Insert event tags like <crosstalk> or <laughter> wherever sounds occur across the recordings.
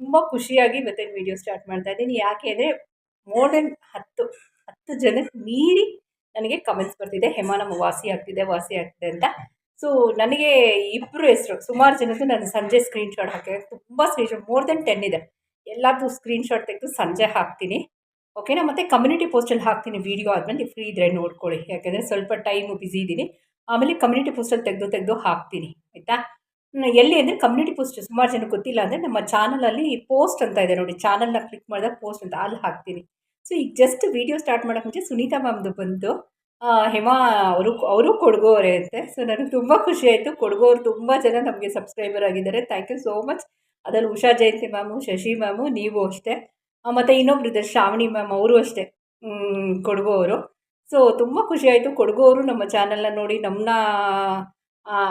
ತುಂಬ ಖುಷಿಯಾಗಿ ಇವತ್ತಿನ ವಿಡಿಯೋ ಸ್ಟಾರ್ಟ್ ಮಾಡ್ತಾ ಇದ್ದೀನಿ. ಯಾಕೆ ಅಂದರೆ ಮೋರ್ ದೆನ್ ಹತ್ತು ಹತ್ತು ಜನಕ್ಕೆ ಮೀರಿ ನನಗೆ ಕಮೆಂಟ್ಸ್ ಬರ್ತಿದೆ. ಹೇಮ, ನಮ್ಮ ವಾಸಿ ಆಗ್ತಿದೆ ವಾಸಿ ಆಗ್ತಿದೆ ಅಂತ. ಸೊ ನನಗೆ ಇಬ್ಬರು ಹೆಸರು, ಸುಮಾರು ಜನದ್ದು ನಾನು ಸಂಜೆ ಸ್ಕ್ರೀನ್ಶಾಟ್ ಹಾಕಿದೆ ತುಂಬ ಸ್ಕ್ರೀನ್ಶಾಟ್ ಮೋರ್ ದೆನ್ ಟೆನ್ ಇದೆ. ಎಲ್ಲದೂ ಸ್ಕ್ರೀನ್ಶಾಟ್ ತೆಗೆದು ಸಂಜೆ ಹಾಕ್ತೀನಿ. ಓಕೆನಾ ಮತ್ತು ಕಮ್ಯುನಿಟಿ ಪೋಸ್ಟಲ್ಲಿ ಹಾಕ್ತೀನಿ ವೀಡಿಯೋ ಆದ್ಮೇಲೆ ಫ್ರೀ ಇದ್ದರೆ ನೋಡ್ಕೊಳ್ಳಿ. ಯಾಕೆಂದರೆ ಸ್ವಲ್ಪ ಟೈಮು ಬ್ಯುಸಿ ಇದ್ದೀನಿ ಆಮೇಲೆ ಕಮ್ಯುನಿಟಿ ಪೋಸ್ಟಲ್ಲಿ ತೆಗೆದು ತೆಗೆದು ಹಾಕ್ತೀನಿ. ಆಯಿತಾ? ಎಲ್ಲಿ ಅಂದರೆ ಕಮ್ಯುನಿಟಿ ಪೋಸ್ಟ್ ಸುಮಾರು ಜನಕ್ಕೆ ಗೊತ್ತಿಲ್ಲ ಅಂದರೆ ನಮ್ಮ ಚಾನಲಲ್ಲಿ ಪೋಸ್ಟ್ ಅಂತ ಇದೆ ನೋಡಿ. ಚಾನಲ್ನ ಕ್ಲಿಕ್ ಮಾಡಿದಾಗ ಪೋಸ್ಟ್ ಅಂತ ಅಲ್ಲಿ ಹಾಕ್ತೀನಿ. ಸೊ ಈಗ ಜಸ್ಟ್ ವೀಡಿಯೋ ಸ್ಟಾರ್ಟ್ ಮಾಡೋಕೆ ಮುಂಚೆ ಸುನೀತಾ ಮ್ಯಾಮ್ದು ಬಂತು. ಹೇಮಾ ಅವರು ಅವರು ಕೊಡಗೋರೆ ಅಂತೆ. ಸೊ ನನಗೆ ತುಂಬ ಖುಷಿ ಆಯಿತು. ಕೊಡಗೋರು ತುಂಬ ಜನ ನಮಗೆ ಸಬ್ಸ್ಕ್ರೈಬರ್ ಆಗಿದ್ದಾರೆ. ಥ್ಯಾಂಕ್ ಯು ಸೋ ಮಚ್ ಅದರಲ್ಲಿ ಉಷಾ ಜಯಂತಿ ಮ್ಯಾಮು ಶಶಿ ಮ್ಯಾಮು ನೀವು ಅಷ್ಟೇ. ಮತ್ತು ಇನ್ನೊಬ್ರು ಇದ್ದಾರೆ, ಶ್ರಾವಣಿ ಮ್ಯಾಮ್ ಅವರು ಅಷ್ಟೇ. ಕೊಡಗು ಅವರು ಸೊ ತುಂಬ ಖುಷಿ ಆಯಿತು. ಕೊಡಗು ಅವರು ನಮ್ಮ ಚಾನಲ್ನ ನೋಡಿ. ನಮ್ಮನ್ನ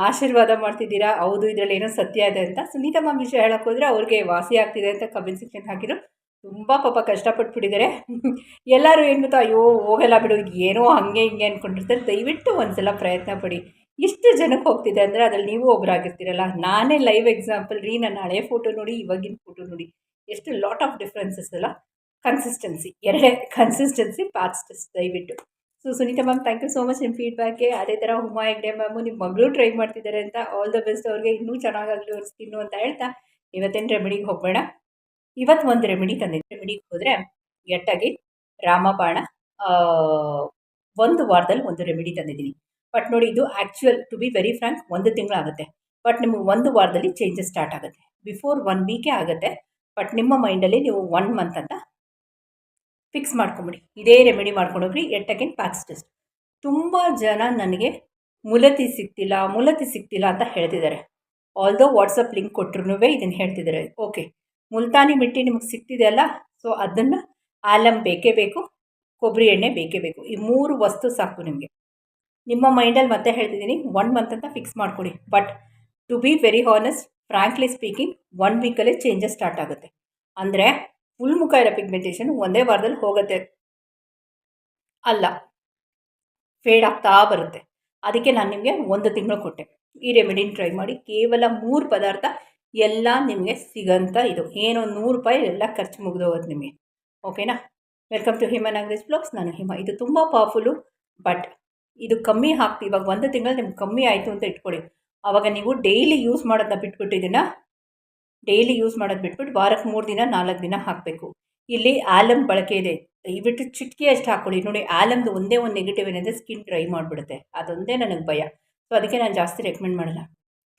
ಆಶೀರ್ವಾದ ಮಾಡ್ತಿದ್ದೀರಾ? ಹೌದು, ಇದರಲ್ಲಿ ಏನೋ ಸತ್ಯ ಇದೆ ಅಂತ. ಸುನೀತಾ ಮ್ಯಾಮ್ ವಿಷಯ ಹೇಳಕ್ಕೆ ಹೋದರೆ ಅವ್ರಿಗೆ ವಾಸಿ ಆಗ್ತಿದೆ ಅಂತ ಕಮೆಂಟ್ ಸೆಕ್ಷನ್ ಹಾಕಿದ್ರು. ತುಂಬ ಪಾಪ ಕಷ್ಟಪಟ್ಬಿಟ್ಟಿದ್ದಾರೆ. <laughs> ಎಲ್ಲರೂ ಏನು ಗೊತ್ತಾ, ಅಯ್ಯೋ, ಹೋಗಲ್ಲ ಬಿಡು, ಏನೋ ಹಾಗೆ ಹಿಂಗೆ ಅಂದ್ಕೊಂಡಿರ್ತಾರೆ ದಯವಿಟ್ಟು ಒಂದ್ಸಲ ಪ್ರಯತ್ನ ಪಡಿ. ಇಷ್ಟು ಜನಕ್ಕೆ ಹೋಗ್ತಿದೆ ಅಂದರೆ ಅದರಲ್ಲಿ ನೀವು ಒಬ್ಬರಾಗಿರ್ತೀರಲ್ಲ ನಾನೇ ಲೈವ್ ಎಕ್ಸಾಂಪಲ್ ರೀ, ನನ್ನ ಹಳೆ ಫೋಟೋ ನೋಡಿ, ಇವಾಗಿನ ಫೋಟೋ ನೋಡಿ. ಎಷ್ಟು ಲಾಟ್ ಆಫ್ ಡಿಫ್ರೆನ್ಸಸ್ ಅಲ್ಲ. ಕನ್ಸಿಸ್ಟೆನ್ಸಿ ಎರಡೇ ಕನ್ಸಿಸ್ಟೆನ್ಸಿ ಪಾಸ್ಟ್ ದಯವಿಟ್ಟು. So Sunitha ma'am thank you so much ನಿಮ್ಮ ಫೀಡ್ಬ್ಯಾಕ್ಗೆ ಅದೇ ಥರ ಹುಮಾ ಹೆಗ್ಡೆ ಮ್ಯಾಮು ನಿಮ್ಮ ಮಗಳು ಟ್ರೈ ಮಾಡ್ತಿದ್ದಾರೆ ಅಂತ ಆಲ್ ದ ಬೆಸ್ಟ್ ಅವ್ರಿಗೆ. ಇನ್ನೂ ಚೆನ್ನಾಗಾಗಲಿ ಅವ್ರ ಸ್ಕಿನ್ನು ಅಂತ ಹೇಳ್ತಾ ಇವತ್ತೇನು ರೆಮಿಡಿಗೆ ಹೋಗೋಣ ಇವತ್ತು ಒಂದು ರೆಮಿಡಿ ತಂದಿದ್ದೆ. ರೆಮಿಡಿಗೆ ಹೋದರೆ ಎಟ್ಟಾಗಿ ರಾಮಬಾಣ ಒಂದು ವಾರದಲ್ಲಿ ಒಂದು ರೆಮಿಡಿ ತಂದಿದ್ದೀನಿ. ಬಟ್ ನೋಡಿ, ಇದು actual to be very frank ಒಂದು ತಿಂಗಳಾಗುತ್ತೆ. ಬಟ್ ನಿಮಗೆ ಒಂದು ವಾರದಲ್ಲಿ ಚೇಂಜಸ್ ಸ್ಟಾರ್ಟ್ ಆಗುತ್ತೆ. ಬಿಫೋರ್ ಒನ್ ವೀಕೇ ಆಗುತ್ತೆ. ಬಟ್ ನಿಮ್ಮ ಮೈಂಡಲ್ಲಿ ನೀವು ಒನ್ ಮಂತ್ ಅಂತ ಫಿಕ್ಸ್ ಮಾಡ್ಕೊಂಬಿಡಿ. ಇದೇ ರೆಮಿಡಿ ಮಾಡ್ಕೊಂಡೋಗ್ರಿ ಎಟ್ ಅಗೇನ್ ಪ್ಯಾಕ್ಸ್ ಟೆಸ್ಟ್ ತುಂಬ ಜನ ನನಗೆ ಮುಲತಿ ಸಿಗ್ತಿಲ್ಲ ಮುಲತಿ ಸಿಗ್ತಿಲ್ಲ ಅಂತ ಹೇಳ್ತಿದ್ದಾರೆ. ಆಲ್ ಆಲ್ದೋ ವಾಟ್ಸಪ್ ಲಿಂಕ್ ಕೊಟ್ಟರು ಇದನ್ನು ಹೇಳ್ತಿದ್ದಾರೆ. ಓಕೆ ಮುಲ್ತಾನಿ ಮಿಟ್ಟಿ ನಿಮಗೆ ಸಿಗ್ತಿದೆ ಅಲ್ಲ? ಸೊ ಅದನ್ನು ಆಲಮ್ ಬೇಕೇ ಬೇಕು ಕೊಬ್ಬರಿ ಎಣ್ಣೆ ಬೇಕೇ ಬೇಕು. ಈ ಮೂರು ವಸ್ತು ಸಾಕು ನಿಮಗೆ. ನಿಮ್ಮ ಮೈಂಡಲ್ಲಿ ಮತ್ತೆ ಹೇಳ್ತಿದ್ದೀನಿ ಒನ್ ಮಂತ್ ಅಂತ ಫಿಕ್ಸ್ ಮಾಡ್ಕೊಡಿ. But to be very honest frankly speaking one ವೀಕಲ್ಲೇ changes start ಆಗುತ್ತೆ. ಅಂದರೆ ಫುಲ್ ಮುಖ ಇರೋ ಪಿಗ್ಮೆಂಟೇಷನ್ ಒಂದೇ ವಾರದಲ್ಲಿ ಹೋಗುತ್ತೆ. ಅಲ್ಲ ಫೇಡ್ ಆಗ್ತಾ ಬರುತ್ತೆ. ಅದಕ್ಕೆ ನಾನು ನಿಮಗೆ ಒಂದು ತಿಂಗಳು ಕೊಟ್ಟೆ. ಈ ರೆಮಿಡಿನ ಟ್ರೈ ಮಾಡಿ. ಕೇವಲ ಮೂರು ಪದಾರ್ಥ ಎಲ್ಲ ನಿಮಗೆ ಸಿಗಂತ ಇದು. ಏನೋ ನೂರು ರೂಪಾಯಿ ಎಲ್ಲ ಖರ್ಚು ಮುಗಿದೋಗೋದು ನಿಮಗೆ. ಓಕೆನಾ ವೆಲ್ಕಮ್ ಟು ಹಿಮ ನಾಗರೇಜ್ ಬ್ಲಾಗ್ಸ್ ನಾನು ಹಿಮ ಇದು ತುಂಬ ಪವರ್ಫುಲ್ಲು ಬಟ್ ಇದು ಕಮ್ಮಿ ಹಾಕ್ತಿ. ಇವಾಗ ಒಂದು ತಿಂಗಳು ನಿಮ್ಗೆ ಕಮ್ಮಿ ಆಯಿತು ಅಂತ ಇಟ್ಕೊಳ್ಳಿ ಆವಾಗ ನೀವು ಡೈಲಿ ಯೂಸ್ ಮಾಡೋದನ್ನ ಬಿಟ್ಬಿಟ್ಟು ಇದನ್ನು ಡೈಲಿ ಯೂಸ್ ಮಾಡೋದು ಬಿಟ್ಬಿಟ್ಟು ವಾರಕ್ಕೆ ಮೂರು ದಿನ, ನಾಲ್ಕು ದಿನ ಹಾಕಬೇಕು. ಇಲ್ಲಿ ಆಲಮ್ ಬಳಕೆ ಇದೆ. ದಯವಿಟ್ಟು ಚಿಟ್ಕಿ ಅಷ್ಟು ಹಾಕ್ಕೊಳ್ಳಿ ನೋಡಿ, ಆಲಮ್ದು ಒಂದೇ ಒಂದು ನೆಗೆಟಿವ್ ಏನಂದರೆ ಸ್ಕಿನ್ ಡ್ರೈ ಮಾಡಿಬಿಡುತ್ತೆ. ಅದೊಂದೇ ನನಗೆ ಭಯ. ಸೊ ಅದಕ್ಕೆ ನಾನು ಜಾಸ್ತಿ ರೆಕಮೆಂಡ್ ಮಾಡಲ್ಲ.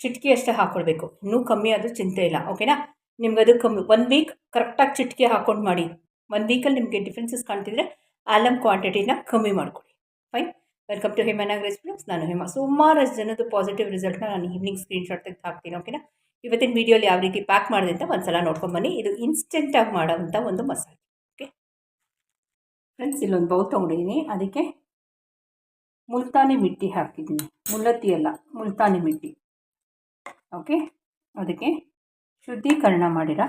ಚಿಟ್ಕಿ ಅಷ್ಟೇ ಹಾಕ್ಕೊಳ್ಬೇಕು ಇನ್ನೂ ಕಮ್ಮಿ ಆದರೂ ಚಿಂತೆ ಇಲ್ಲ. ಓಕೆನಾ ನಿಮ್ಗೆ ಅದು ಕಮ್ಮಿ. ಒನ್ ವೀಕ್ ಕರೆಕ್ಟಾಗಿ ಚಿಟ್ಕಿ ಹಾಕ್ಕೊಂಡು ಮಾಡಿ. ಒನ್ ವೀಕಲ್ಲಿ ನಿಮಗೆ ಡಿಫ್ರೆನ್ಸಸ್ ಕಾಣ್ತಿದ್ರೆ ಆಲಮ್ ಕ್ವಾಂಟಿಟಿನ ಕಮ್ಮಿ ಮಾಡ್ಕೊಳ್ಳಿ fine welcome to Hema Nagaraj blogs ನಾನು ಹಿಮ. ಸುಮಾರಷ್ಟು ಜನದ್ದು ಪಾಸಿಟಿವ್ ರಿಸಲ್ಟ್ನ ನಾನು ಈವ್ನಿಂಗ್ ಸ್ಕ್ರೀನ್ಶಾಟ್ ತೆಗೆದು ಹಾಕ್ತೀನಿ. ಓಕೆನಾ ಇವತ್ತಿನ ವೀಡಿಯೋಲಿ ಯಾವ ರೀತಿ ಪ್ಯಾಕ್ ಮಾಡಿದೆ ಅಂತ ಒಂದು ಸಲ ನೋಡ್ಕೊಂಬನ್ನಿ ಇದು ಇನ್ಸ್ಟೆಂಟಾಗಿ ಮಾಡೋವಂಥ ಒಂದು ಮಸಾಲೆ ಓಕೆ? ಫ್ರೆಂಡ್ಸ್ ಇಲ್ಲೊಂದು ಬೌಲ್ ತೊಗೊಂಡಿದ್ದೀನಿ ಅದಕ್ಕೆ ಮುಲ್ತಾನಿ ಮಿಟ್ಟಿ ಹಾಕಿದ್ದೀನಿ. ಮುಲ್ಲತ್ತಿ ಅಲ್ಲ, ಮುಲ್ತಾನಿ ಮಿಟ್ಟಿ, ಓಕೆ? ಅದಕ್ಕೆ ಶುದ್ಧೀಕರಣ ಮಾಡಿರೋ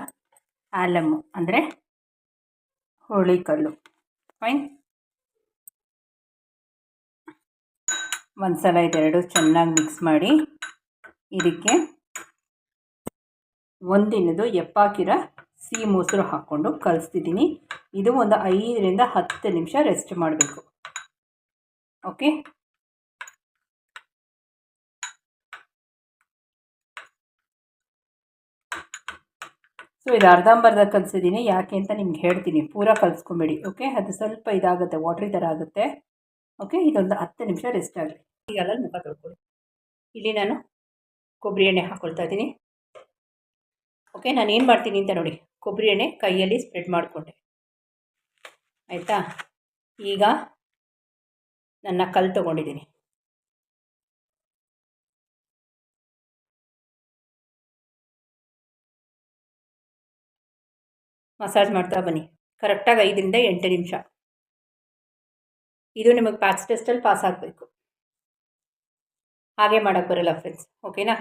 ಆಲಮ್ಮು ಅಂದರೆ ಹೋಳಿಕಲ್ಲು ಫೈನ್ ಒಂದು ಸಲ ಇದೆರಡು ಚೆನ್ನಾಗಿ ಮಿಕ್ಸ್ ಮಾಡಿ, ಇದಕ್ಕೆ ಒಂದಿನದು ಎಪ್ಪಾಕಿರೋ ಸಿಹಿ ಮೊಸರು ಹಾಕ್ಕೊಂಡು ಕಲಿಸ್ತಿದ್ದೀನಿ. ಇದು ಒಂದು ಐದರಿಂದ ಹತ್ತು ನಿಮಿಷ ರೆಸ್ಟ್ ಮಾಡಬೇಕು. ಓಕೆ? ಸೊ, ಇದು ಅರ್ಧಂಬರ್ಧ ಕಲಿಸಿದ್ದೀನಿ. ಯಾಕೆ ಅಂತ ನಿಮ್ಗೆ ಹೇಳ್ತೀನಿ. ಪೂರ ಕಲಿಸ್ಕೊಂಬೇಡಿ, ಓಕೆ? ಅದು ಸ್ವಲ್ಪ ಇದಾಗುತ್ತೆ ವಾಟ್ರಿ ಥರ ಆಗುತ್ತೆ. ಓಕೆ? ಇದೊಂದು ಹತ್ತು ನಿಮಿಷ ರೆಸ್ಟ್ ಆಗಲಿ. ಈಗ ಅಲ್ಲಲ್ಲಿ ಮುಖ ತೊಳ್ಕೊಳ್ಳಿ. ಇಲ್ಲಿ ನಾನು ಕೊಬ್ಬರಿ ಎಣ್ಣೆ ಹಾಕ್ಕೊಳ್ತಾ ಇದ್ದೀನಿ. ಓಕೆ ನಾನು ಏನು ಮಾಡ್ತೀನಿ ಅಂತ ನೋಡಿ. ಕೊಬ್ಬರಿ ಎಣ್ಣೆ ಕೈಯಲ್ಲಿ ಸ್ಪ್ರೆಡ್ ಮಾಡಿಕೊಂಡೆ. ಆಯಿತಾ? ಈಗ ನನ್ನ ಕಲ್ಲು ತೊಗೊಂಡಿದ್ದೀನಿ. ಮಸಾಜ್ ಮಾಡ್ತಾ ಬನ್ನಿ. ಕರೆಕ್ಟಾಗಿ ಐದರಿಂದ ಎಂಟು ನಿಮಿಷ. ಇದು ನಿಮಗೆ ಪ್ಯಾಕ್ಸ್ ಟೆಸ್ಟಲ್ಲಿ ಪಾಸ್ ಆಗಬೇಕು. ಹಾಗೆ ಮಾಡೋಕ್ಕೆ ಬರೋಲ್ಲ ಫ್ರೆಂಡ್ಸ್ ಓಕೆನಾ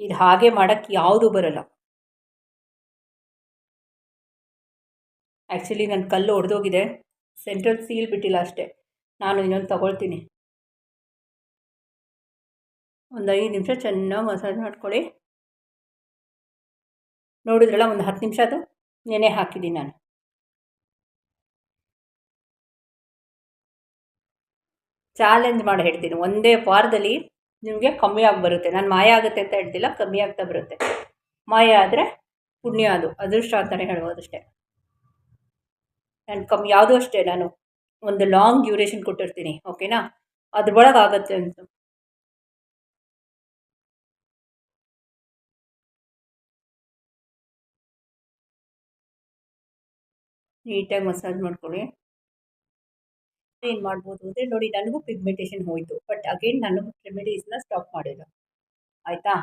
ಇದು ಹಾಗೆ ಮಾಡೋಕ್ಕೆ ಯಾವುದೂ ಬರಲ್ಲ. ಆ್ಯಕ್ಚುಲಿ ನನ್ನ ಕಲ್ಲು ಒಡೆದೋಗಿದೆ. ಸೆಂಟ್ರಲ್ ಸೀಲ್ ಬಿಟ್ಟಿಲ್ಲ ಅಷ್ಟೇ. ನಾನು ಇನ್ನೊಂದು ತಗೊಳ್ತೀನಿ. ಒಂದು ಐದು ನಿಮಿಷ ಚೆನ್ನಾಗಿ ಮಸಾಜ್ ಮಾಡ್ಕೊಳ್ಳಿ. ನೋಡಿದ್ರಲ್ಲ, ಒಂದು ಹತ್ತು ನಿಮಿಷ ಅದು ನೆನೆ ಹಾಕಿದ್ದೀನಿ ನಾನು. ಚಾಲೆಂಜ್ ಮಾಡಿ ಹೇಳ್ತೀನಿ. ಒಂದೇ ವಾರದಲ್ಲಿ ನಿಮಗೆ ಕಮ್ಮಿ ಆಗಿ ಬರುತ್ತೆ. ನಾನು ಮಾಯ ಆಗುತ್ತೆ ಅಂತ ಹೇಳ್ತಿಲ್ಲ, ಕಮ್ಮಿ ಆಗ್ತಾ ಬರುತ್ತೆ. ಮಾಯ ಆದರೆ ಪುಣ್ಯ ಅದು. ಅದೃಷ್ಟ ಅಂತಲೇ ಹೇಳ್ಬೋದು ಅಷ್ಟೇ. ನಾನು ಕಮ್ಮಿ ಯಾವುದೂ ಅಷ್ಟೇ, ನಾನು ಒಂದು ಲಾಂಗ್ ಡ್ಯೂರೇಷನ್ ಕೊಟ್ಟಿರ್ತೀನಿ ಓಕೆನಾ ಅದ್ರೊಳಗೆ ಆಗುತ್ತೆ ಅಂತ. ನೀಟಾಗಿ ಮಸಾಜ್ ಮಾಡ್ಕೊಳ್ಳಿ. ಏನು ಮಾಡ್ಬೋದು ಅಂದರೆ ನೋಡಿ, ನನಗೂ ಪಿಗ್ಮೆಂಟೇಷನ್ ಹೋಯಿತು ಬಟ್ ಅಗೇನ್ ನಾನು ರೆಮಿಡೀಸ್ನ ಸ್ಟಾಪ್ ಮಾಡಿಲ್ಲ. ಆಯಿತಾ?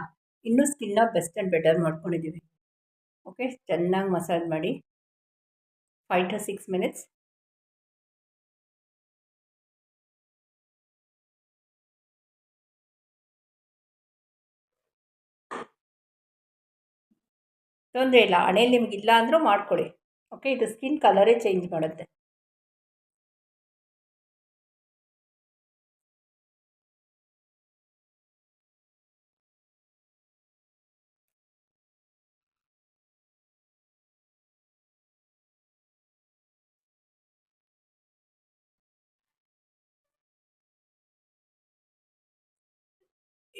ಇನ್ನೂ ಸ್ಕಿನ್ನ ಬೆಸ್ಟ್ ಆ್ಯಂಡ್ ಬೆಟರ್ ಮಾಡ್ಕೊಂಡಿದ್ದೀವಿ ಓಕೆ ಚೆನ್ನಾಗಿ ಮಸಾಜ್ ಮಾಡಿ. ಫೈವ್ ಟು ಸಿಕ್ಸ್ ಮಿನಿಟ್ಸ್ ತೊಂದರೆ ಇಲ್ಲ ನಿಮ್ಗೆ ಇಲ್ಲ ಅಂದರೂ ಮಾಡ್ಕೊಳ್ಳಿ. ಓಕೆ ಇದು ಸ್ಕಿನ್ ಕಲರೇ ಚೇಂಜ್ ಮಾಡುತ್ತೆ.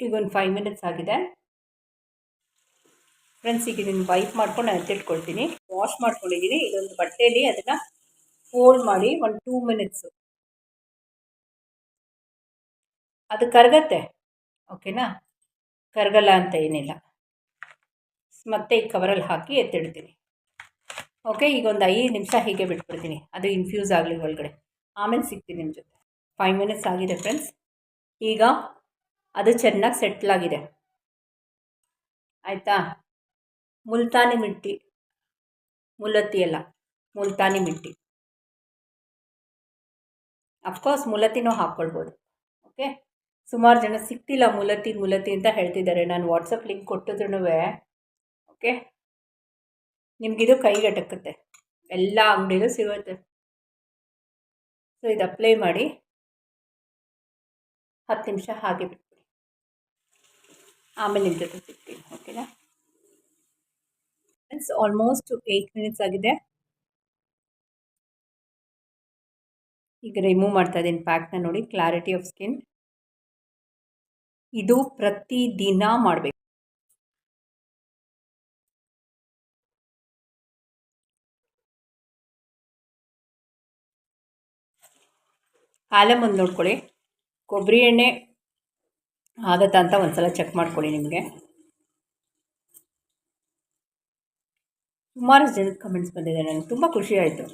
ಈಗ ಒಂದು ಫೈವ್ ಮಿನಿಟ್ಸ್ ಆಗಿದೆ. ಫ್ರೆಂಡ್ಸ್ ಈಗ ಇದನ್ನು ವೈಪ್ ಮಾಡ್ಕೊಂಡು ನಾನು ಎತ್ತಿಟ್ಕೊಳ್ತೀನಿ. ವಾಶ್ ಮಾಡ್ಕೊಂಡಿದ್ದೀನಿ ಇದೊಂದು ಬಟ್ಟೆಯಲ್ಲಿ ಅದನ್ನು ಫೋಲ್ಡ್ ಮಾಡಿ ಒಂದು ಟೂ ಮಿನಿಟ್ಸು ಅದು ಕರಗತ್ತೆ. ಓಕೆನಾ ಕರಗಲ್ಲ ಅಂತ ಏನಿಲ್ಲ. ಮತ್ತೆ ಈ ಕವರಲ್ಲಿ ಹಾಕಿ ಎತ್ತಿಡ್ತೀನಿ. ಓಕೆ ಈಗ ಒಂದು ಐದು ನಿಮಿಷ ಹೀಗೆ ಬಿಟ್ಬಿಡ್ತೀನಿ. ಅದು ಇನ್ಫ್ಯೂಸ್ ಆಗಲಿ ಒಳಗಡೆ. ಆಮೇಲೆ ಸಿಗ್ತೀನಿ ನಿಮ್ಮ ಜೊತೆ. ಫೈವ್ ಮಿನಿಟ್ಸ್ ಆಗಿದೆ ಫ್ರೆಂಡ್ಸ್ ಈಗ ಅದು ಚೆನ್ನಾಗಿ ಸೆಟ್ಲಾಗಿದೆ ಆಯಿತಾ? ಮುಲ್ತಾನಿ ಮಿಟ್ಟಿ ಮುಲತ್ತಿ ಅಲ್ಲ, ಮುಲ್ತಾನಿ ಮಿಟ್ಟಿ ಅಫ್ಕೋರ್ಸ್ ಮುಲತ್ತಿನೂ ಹಾಕ್ಕೊಳ್ಬೋದು. ಓಕೆ ಸುಮಾರು ಜನ ಸಿಕ್ತಿಲ್ಲ ಮುಲತಿ ಮುಲತಿ ಅಂತ ಹೇಳ್ತಿದ್ದಾರೆ. ನಾನು ವಾಟ್ಸಪ್ ಲಿಂಕ್ ಕೊಟ್ಟಿದ್ರು ಓಕೆ ನಿಮಗಿದು ಕೈಗಟಕುತ್ತೆ. ಎಲ್ಲ ಅಂಗಡಿಲೂ ಸಿಗುತ್ತೆ. ಸೊ ಇದು ಅಪ್ಲೈ ಮಾಡಿ ಹತ್ತು ನಿಮಿಷ ಹಾಗೆ ಬಿಟ್ಬಿಡಿ ಆಮೇಲೆ ನಿಮ್ಮ ಜೊತೆ ಸಿಗ್ತೀನಿ, ಓಕೆನಾ? ಫ್ರೆಂಡ್ಸ್ ಆಲ್ಮೋಸ್ಟ್ ಏಯ್ಟ್ ಮಿನಿಟ್ಸ್ ಆಗಿದೆ. ಈಗ ರಿಮೂವ್ ಮಾಡ್ತಾ ಇದ್ದೀನಿ ಪ್ಯಾಕ್ನ ನೋಡಿ ಕ್ಲಾರಿಟಿ ಆಫ್ ಸ್ಕಿನ್ ಇದು ಪ್ರತಿ ದಿನ ಮಾಡಬೇಕು. ಆಲಮ್ ಒಂದು ನೋಡ್ಕೊಳ್ಳಿ. ಕೊಬ್ಬರಿ ಎಣ್ಣೆ ಆಗತ್ತಾ ಅಂತ ಒಂದು ಸಲ ಚೆಕ್ ಮಾಡ್ಕೊಳ್ಳಿ ನಿಮಗೆ. ಸುಮಾರು ಜನಕ್ಕೆ ಕಮೆಂಟ್ಸ್ ಬಂದಿದೆ ನನಗೆ ತುಂಬ ಖುಷಿ ಆಯಿತು.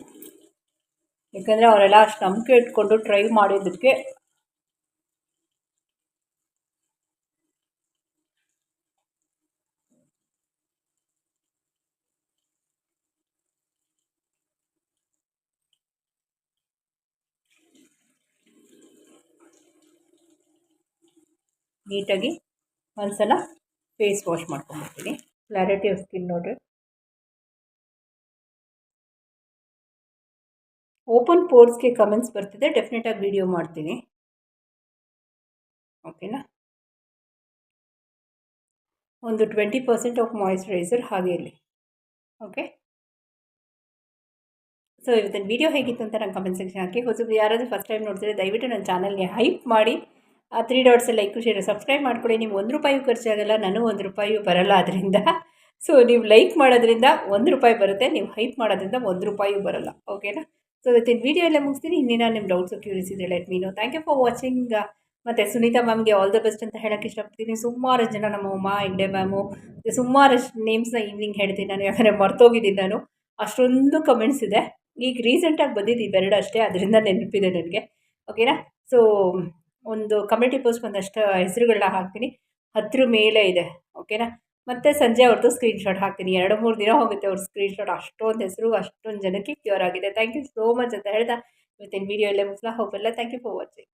ಯಾಕಂದರೆ ಅವರೆಲ್ಲ ಅಷ್ಟು ನಂಬಿಕೆ ಇಟ್ಕೊಂಡು ಟ್ರೈ ಮಾಡಿದ್ದಕ್ಕೆ ನೀಟಾಗಿ ಒಂದ್ಸಲ ಫೇಸ್ ವಾಶ್ ಮಾಡ್ಕೊಂಡ್ಬಿಡ್ತೀನಿ. ಕ್ಲಾರಿಟಿ ಆಫ್ ಸ್ಕಿನ್ ನೋಡ್ರಿ. ಓಪನ್ ಪೋರ್ಸ್ಗೆ ಕಮೆಂಟ್ಸ್ ಬರ್ತಿದೆ ಡೆಫಿನೆಟಾಗಿ ವಿಡಿಯೋ ಮಾಡ್ತೀನಿ. ಓಕೆನಾ ಒಂದು ಟ್ವೆಂಟಿ ಪರ್ಸೆಂಟ್ ಆಫ್ ಮಾಯಿಶ್ಚರೈಸರ್ ಹಾಗೆ ಇರಲಿ. ಓಕೆ ಸೊ ಇವತ್ತಿನ ವೀಡಿಯೋ ಹೇಗಿತ್ತು ಅಂತ ನಾನು ಕಮೆಂಟ್ ಸೆಕ್ಷನ್ ಹಾಕಿ. ಹೊಸ ಯಾರಾದರೂ ಫಸ್ಟ್ ಟೈಮ್ ನೋಡ್ತಿದ್ರೆ ದಯವಿಟ್ಟು ನನ್ನ ಚಾನಲ್ಗೆ ಹೈಪ್ ಮಾಡಿ. ಆ three dots like share subscribe ಮಾಡ್ಕೊಳ್ಳಿ. ನೀವು ಒಂದು ರೂಪಾಯಿ ಖರ್ಚಾಗಲ್ಲ ನಾನು ಒಂದು ರೂಪಾಯಿಯೂ ಬರಲ್ಲ ಅದರಿಂದ ಸೊ ನೀವು ಲೈಕ್ ಮಾಡೋದ್ರಿಂದ ಒಂದು ರೂಪಾಯಿ ಬರುತ್ತೆ, ನೀವು ಹೈಪ್ ಮಾಡೋದ್ರಿಂದ ಒಂದು ರೂಪಾಯಿಯೂ ಬರಲ್ಲ. ಓಕೆನಾ ಸೊ ಇವತ್ತಿನ ವೀಡಿಯೋ ಎಲ್ಲ ಮುಗಿಸ್ತೀನಿ. ಇನ್ನಿನ ನಿಮ್ಮ ಡೌಟ್ಸು ಕ್ಯೂರಿಸ್ ಇದೆ ಲೆಟ್ ಮೀನು ಥ್ಯಾಂಕ್ ಯು ಫಾರ್ ವಾಚಿಂಗ್ ಮತ್ತು ಸುನೀತಾ ಮ್ಯಾಮ್ಗೆ ಆಲ್ ದ ಬೆಸ್ಟ್ ಅಂತ ಹೇಳೋಕ್ಕೆ ಇಷ್ಟಪಡ್ತೀನಿ. ಸುಮಾರು ಜನ ನಮ್ಮ ಅಮ್ಮ ಹೆಗ್ಡೆ ಮ್ಯಾಮು ಸುಮಾರು ನೇಮ್ಸ್ನ ಈವ್ನಿಂಗ್ ಹೇಳ್ತೀನಿ ನಾನು. ಯಾಕಂದರೆ ಮರ್ತೋಗಿದ್ದೀನಿ ನಾನು. ಅಷ್ಟೊಂದು ಕಮೆಂಟ್ಸ್ ಇದೆ. ಈಗ ರೀಸೆಂಟಾಗಿ ಬಂದಿದ್ದು ಇವೆರಡು ಅಷ್ಟೇ. ಅದರಿಂದ ನೆನಪಿದೆ ನನಗೆ. ಓಕೆನಾ ಸೊ ಒಂದು ಕಮ್ಯುನಿಟಿ ಪೋಸ್ಟ್ ಒಂದಷ್ಟು ಹೆಸರುಗಳನ್ನ ಹಾಕ್ತೀನಿ. ಹತ್ತರ ಮೇಲೆ ಇದೆ ಓಕೆನಾ ಮತ್ತು ಸಂಜೆ ಅವ್ರದ್ದು ಸ್ಕ್ರೀನ್ಶಾಟ್ ಹಾಕ್ತೀನಿ. ಎರಡು, ಮೂರು ದಿನ ಹೋಗುತ್ತೆ ಅವ್ರ ಸ್ಕ್ರೀನ್ಶಾಟ್ ಅಷ್ಟೊಂದು ಹೆಸರು, ಅಷ್ಟೊಂದು ಜನಕ್ಕೆ ಕ್ಯೂರ್ ಆಗಿದೆ. ಥ್ಯಾಂಕ್ ಯು ಸೋ ಮಚ್ ಅಂತ ಹೇಳ್ತಾ, ಇವತ್ತಿನ ವೀಡಿಯೋ ಎಲ್ಲ ಮುಗಿಸ್ಲಾ. ಹೋಗಲ್ಲ ಥ್ಯಾಂಕ್ ಯು ಫಾರ್ ವಾಚಿಂಗ್